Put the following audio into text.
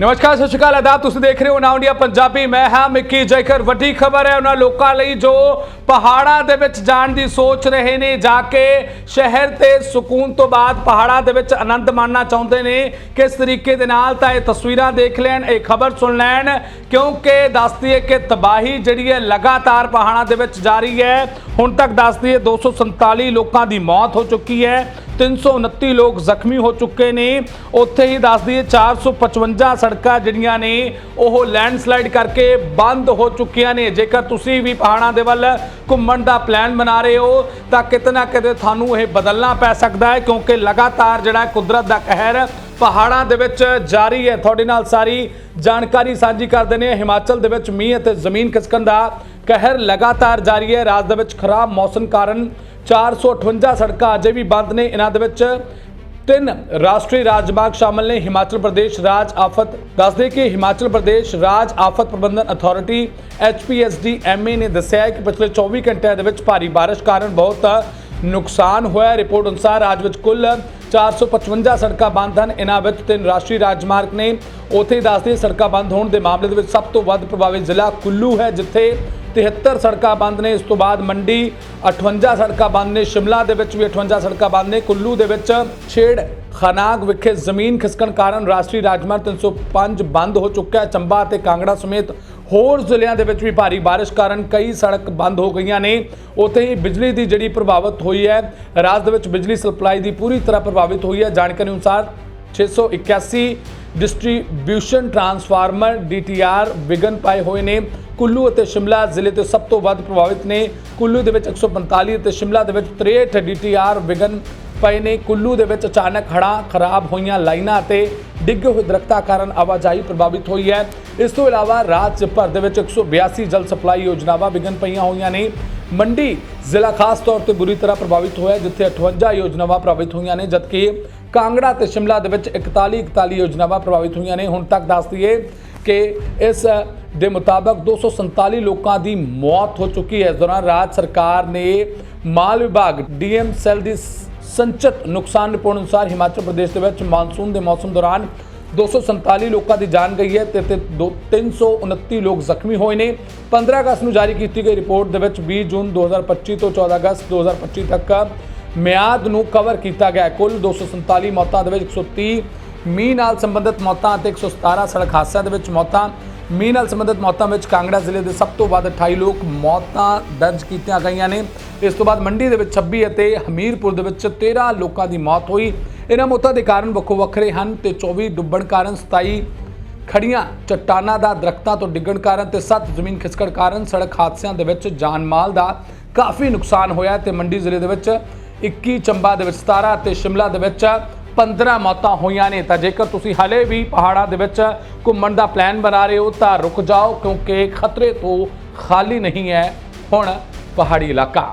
ਨਮਸਕਾਰ, ਸਤਿ ਸ਼੍ਰੀ ਅਕਾਲ, ਆਦਾਬ ਤੁਸੀਂ ਦੇਖ ਰਹੇ ਹੋ ਨਾਉ ਇੰਡੀਆ ਪੰਜਾਬੀ। ਮੈਂ ਹਾਂ ਮਿੱਕੀ ਜੈਕਰ। ਵੱਡੀ ਖਬਰ ਹੈ ਉਹਨਾਂ ਲੋਕਾਂ ਲਈ ਜੋ ਪਹਾੜਾਂ ਦੇ ਵਿੱਚ ਜਾਣ ਦੀ ਸੋਚ ਰਹੇ ਨੇ, ਜਾ ਕੇ ਸ਼ਹਿਰ ਤੇ ਸਕੂਨ ਤੋਂ ਬਾਅਦ ਪਹਾੜਾਂ ਦੇ ਵਿੱਚ ਆਨੰਦ ਮਾਣਨਾ ਚਾਹੁੰਦੇ ਨੇ। ਕਿਸ ਤਰੀਕੇ ਦੇ ਨਾਲ ਤਾਂ ਇਹ ਤਸਵੀਰਾਂ ਦੇਖ ਲੈਣ, ਇਹ ਖਬਰ ਸੁਣ ਲੈਣ, ਕਿਉਂਕਿ ਦੱਸਦੀ ਹੈ ਕਿ ਤਬਾਹੀ ਜਿਹੜੀ ਹੈ ਲਗਾਤਾਰ ਪਹਾੜਾਂ ਦੇ ਵਿੱਚ ਜਾਰੀ ਹੈ। ਹੁਣ ਤੱਕ ਦੱਸਦੀ ਹੈ 247 ਲੋਕਾਂ ਦੀ ਮੌਤ ਹੋ ਚੁੱਕੀ ਹੈ। 329 ਲੋਕ ਜ਼ਖਮੀ ਹੋ ਚੁੱਕੇ ਨੇ। ਉੱਥੇ ਹੀ ਦੱਸਦੀ ਹੈ 455 ਸੜਕਾਂ ਜਿਹੜੀਆਂ ਨੇ, ਉਹ ਲੈਂਡਸਲਾਈਡ ਕਰਕੇ ਬੰਦ ਹੋ ਚੁੱਕੀਆਂ ਨੇ। ਜੇਕਰ ਤੁਸੀਂ ਵੀ ਪਹਾੜਾਂ ਦੇ ਵੱਲ ਘੁੰਮਣ ਦਾ ਪਲਾਨ ਬਣਾ ਰਹੇ ਹੋ, ਤਾਂ ਕਿਤੇ ਨਾ ਕਿਤੇ ਤੁਹਾਨੂੰ ਇਹ ਬਦਲਣਾ ਪੈ ਸਕਦਾ ਹੈ, ਕਿਉਂਕਿ ਲਗਾਤਾਰ ਜਿਹੜਾ ਕੁਦਰਤ ਦਾ ਕਹਿਰ ਪਹਾੜਾਂ ਦੇ ਵਿੱਚ ਜਾਰੀ ਹੈ। ਤੁਹਾਡੇ ਨਾਲ ਸਾਰੀ ਜਾਣਕਾਰੀ ਸਾਂਝੀ ਕਰਦੇ ਨੇ। ਹਿਮਾਚਲ ਦੇ ਵਿੱਚ ਮੀਂਹ ਅਤੇ ਜ਼ਮੀਨ ਖਿਸਕਣ ਦਾ ਕਹਿਰ ਲਗਾਤਾਰ ਜਾਰੀ ਹੈ। ਰਾਜ ਦੇ ਵਿੱਚ ਖਰਾਬ ਮੌਸਮ ਕਾਰਨ 458 ਸੜਕਾਂ ਅਜੇ ਵੀ ਬੰਦ ਨੇ। ਇਹਨਾਂ ਦੇ ਵਿੱਚ ਤਿੰਨ ਰਾਸ਼ਟਰੀ ਰਾਜਮਾਰਗ ਸ਼ਾਮਲ ਨੇ। ਹਿਮਾਚਲ ਪ੍ਰਦੇਸ਼ ਰਾਜ ਆਫਤ ਦੱਸਦੇ ਕਿ ਹਿਮਾਚਲ ਪ੍ਰਦੇਸ਼ ਰਾਜ ਆਫਤ ਪ੍ਰਬੰਧਨ ਅਥਾਰਟੀ ਐਚਪੀਐਸਡੀ ਐਮਏ ਨੇ ਦੱਸਿਆ ਕਿ ਪਿਛਲੇ 24 ਘੰਟਿਆਂ ਦੇ ਵਿੱਚ ਭਾਰੀ ਬਾਰਿਸ਼ ਕਾਰਨ ਬਹੁਤ ਨੁਕਸਾਨ ਹੋਇਆ ਰਿਪੋਰਟ ਅਨੁਸਾਰ ਰਾਜ ਵਿੱਚ ਕੁੱਲ 455 ਸੜਕਾਂ ਬੰਦ ਹਨ। ਇਹਨਾਂ ਵਿੱਚ ਤਿੰਨ ਰਾਸ਼ਟਰੀ ਰਾਜਮਾਰਗ ਨੇ। ਉੱਥੇ ਹੀ ਦੱਸਦੇ ਸੜਕਾਂ ਬੰਦ ਹੋਣ ਦੇ ਮਾਮਲੇ ਦੇ ਵਿੱਚ ਸਭ ਤੋਂ ਵੱਧ ਪ੍ਰਭਾਵਿਤ ਜ਼ਿਲ੍ਹਾ ਕੁੱਲੂ ਹੈ, ਜਿੱਥੇ 73 ਸੜਕਾਂ ਬੰਦ ਨੇ। ਇਸ ਤੋਂ ਬਾਅਦ ਮੰਡੀ 58 ਸੜਕਾਂ ਬੰਦ ਨੇ। ਸ਼ਿਮਲਾ ਦੇ ਵਿੱਚ ਵੀ 58 ਸੜਕਾਂ ਬੰਦ ਨੇ। ਕੁੱਲੂ ਦੇ ਵਿੱਚ ਛੇੜ ਖਨਾਗ ਵਿਖੇ ਜ਼ਮੀਨ ਖਿਸਕਣ ਕਾਰਨ ਰਾਸ਼ਟਰੀ ਰਾਜਮਾਰਗ 305 ਬੰਦ ਹੋ ਚੁੱਕਾ ਹੈ। ਚੰਬਾ ਅਤੇ ਕਾਂਗੜਾ ਸਮੇਤ ਹੋਰ ਜ਼ਿਲ੍ਹਿਆਂ ਦੇ ਵਿੱਚ ਵੀ ਭਾਰੀ ਬਾਰਿਸ਼ ਕਾਰਨ ਕਈ ਸੜਕ ਬੰਦ ਹੋ ਗਈਆਂ ਨੇ। ਉੱਥੇ ਹੀ ਬਿਜਲੀ ਦੀ ਜਿਹੜੀ ਪ੍ਰਭਾਵਿਤ ਹੋਈ ਹੈ ਰਾਜ ਦੇ ਵਿੱਚ ਬਿਜਲੀ ਸਪਲਾਈ ਦੀ ਪੂਰੀ ਤਰ੍ਹਾਂ ਪ੍ਰਭਾਵਿਤ ਹੋਈ ਹੈ। ਜਾਣਕਾਰੀ ਅਨੁਸਾਰ 681 ਡਿਸਟ੍ਰੀਬਿਊਸ਼ਨ ਟਰਾਂਸਫਾਰਮਰ DTR ਵਿਗਨ ਪਾਏ ਹੋਏ ਨੇ। ਕੁੱਲੂ ਅਤੇ ਸ਼ਿਮਲਾ ਜ਼ਿਲ੍ਹੇ ਤੋਂ ਸਭ ਤੋਂ ਵੱਧ ਪ੍ਰਭਾਵਿਤ ਨੇ। ਕੁੱਲੂ ਦੇ ਵਿੱਚ 145 ਅਤੇ ਸ਼ਿਮਲਾ ਦੇ ਵਿੱਚ 63 DTR ਵਿਗਨ ਪਏ ਨੇ। ਕੁੱਲੂ ਦੇ ਵਿੱਚ ਅਚਾਨਕ ਹੜ੍ਹਾਂ ਖਰਾਬ ਹੋਈਆਂ ਲਾਈਨਾਂ ਅਤੇ ਡਿੱਗੇ ਹੋਏ ਦਰਖਤਾਂ ਕਾਰਨ ਆਵਾਜਾਈ ਪ੍ਰਭਾਵਿਤ ਹੋਈ ਹੈ। ਇਸ ਤੋਂ ਇਲਾਵਾ ਰਾਜ ਭਰ ਦੇ ਵਿੱਚ 182 ਜਲ ਸਪਲਾਈ ਯੋਜਨਾਵਾਂ ਵਿਗਨ ਪਈਆਂ ਹੋਈਆਂ ਨੇ। ਮੰਡੀ ਜ਼ਿਲ੍ਹਾ ਖਾਸ ਤੌਰ ਤੇ ਬੁਰੀ ਤਰ੍ਹਾਂ ਪ੍ਰਭਾਵਿਤ ਹੋਇਆ ਜਿੱਥੇ 58 ਯੋਜਨਾਵਾਂ ਪ੍ਰਭਾਵਿਤ ਹੋਈਆਂ ਨੇ, ਜਦਕਿ ਕਾਂਗੜਾ ਤੇ ਸ਼ਿਮਲਾ ਦੇ ਵਿੱਚ 41 41 ਯੋਜਨਾਵਾਂ ਪ੍ਰਭਾਵਿਤ ਹੋਈਆਂ ਨੇ। ਹੁਣ ਤੱਕ ਦੱਸ ਦਈਏ ਕਿ ਇਸ ਦੇ ਮੁਤਾਬਕ 247 ਲੋਕਾਂ ਦੀ ਮੌਤ ਹੋ ਚੁੱਕੀ ਹੈ। ਇਸ ਦੌਰਾਨ ਰਾਜ ਸਰਕਾਰ ਨੇ ਮਾਲ ਵਿਭਾਗ ਡੀਐਮ ਸੈੱਲ ਦੀ ਸੰਚਿਤ ਨੁਕਸਾਨ ਰਿਪੋਰਟ ਅਨੁਸਾਰ ਹਿਮਾਚਲ ਪ੍ਰਦੇਸ਼ ਦੇ ਵਿੱਚ ਮਾਨਸੂਨ ਦੇ ਮੌਸਮ ਦੌਰਾਨ 247 ਲੋਕਾਂ ਦੀ ਜਾਨ ਗਈ ਹੈ ਤੇ ਤੇ ਦੋ- 329 ਲੋਕ ਜ਼ਖਮੀ ਹੋਏ ਨੇ। 15 ਅਗਸਤ ਨੂੰ ਜਾਰੀ ਕੀਤੀ ਗਈ ਰਿਪੋਰਟ ਦੇ ਵਿੱਚ 20 ਜੂਨ 2025 ਤੋਂ 14 ਅਗਸਤ 2025 ਤੱਕ ਮਿਆਦ ਨੂੰ ਕਵਰ ਕੀਤਾ ਗਿਆ ਹੈ। ਕੁੱਲ 247 ਮੌਤਾਂ ਦੇ ਵਿੱਚ 130 ਮੀਂਹ ਨਾਲ ਸੰਬੰਧਿਤ ਮੌਤਾਂ ਅਤੇ 117 ਸੜਕ ਹਾਦਸਿਆਂ ਦੇ ਵਿੱਚ ਮੌਤਾਂ। ਮੀਂਹ ਨਾਲ ਸੰਬੰਧਿਤ ਮੌਤਾਂ ਵਿੱਚ ਕਾਂਗੜਾ ਜ਼ਿਲ੍ਹੇ ਦੇ ਸਭ ਤੋਂ ਵੱਧ 28 ਲੋਕ ਮੌਤਾਂ ਦਰਜ ਕੀਤੀਆਂ ਗਈਆਂ ਨੇ। ਇਸ ਤੋਂ ਬਾਅਦ ਮੰਡੀ ਦੇ ਵਿੱਚ 26 ਅਤੇ ਹਮੀਰਪੁਰ ਦੇ ਵਿੱਚ 13 ਲੋਕਾਂ ਦੀ ਮੌਤ ਹੋਈ। ਇਹਨਾਂ ਮੌਤਾਂ ਦੇ ਕਾਰਨ ਵੱਖੋ ਵੱਖਰੇ ਹਨ ਤੇ 24 ਡੁੱਬਣ ਕਾਰਨ 27 ਖੜੀਆਂ ਚਟਾਨਾਂ ਦਾ ਦਰਖਤਾਂ ਤੋਂ ਡਿੱਗਣ ਕਾਰਨ ਤੇ 7 ਜ਼ਮੀਨ ਖਿਸਕਣ ਕਾਰਨ ਸੜਕ ਹਾਦਸਿਆਂ ਦੇ ਵਿੱਚ ਜਾਨ ਮਾਲ ਦਾ ਕਾਫੀ ਨੁਕਸਾਨ ਹੋਇਆ ਤੇ ਮੰਡੀ ਜ਼ਿਲ੍ਹੇ ਦੇ ਵਿੱਚ 21 ਚੰਬਾ ਦੇ ਵਿੱਚ 17 ਤੇ ਸ਼ਿਮਲਾ ਦੇ ਵਿੱਚ 15 ਮੌਤਾਂ ਹੋਈਆਂ ਨੇ। ਤਾਂ ਜੇਕਰ ਤੁਸੀਂ ਹਲੇ ਵੀ ਪਹਾੜਾਂ ਦੇ ਵਿੱਚ ਘੁੰਮਣ ਦਾ ਪਲਾਨ ਬਣਾ ਰਹੇ ਹੋ ਤਾਂ ਰੁਕ ਜਾਓ ਕਿਉਂਕਿ ਖਤਰੇ ਤੋਂ ਖਾਲੀ ਨਹੀਂ ਹੈ ਹੁਣ ਪਹਾੜੀ ਇਲਾਕਾ।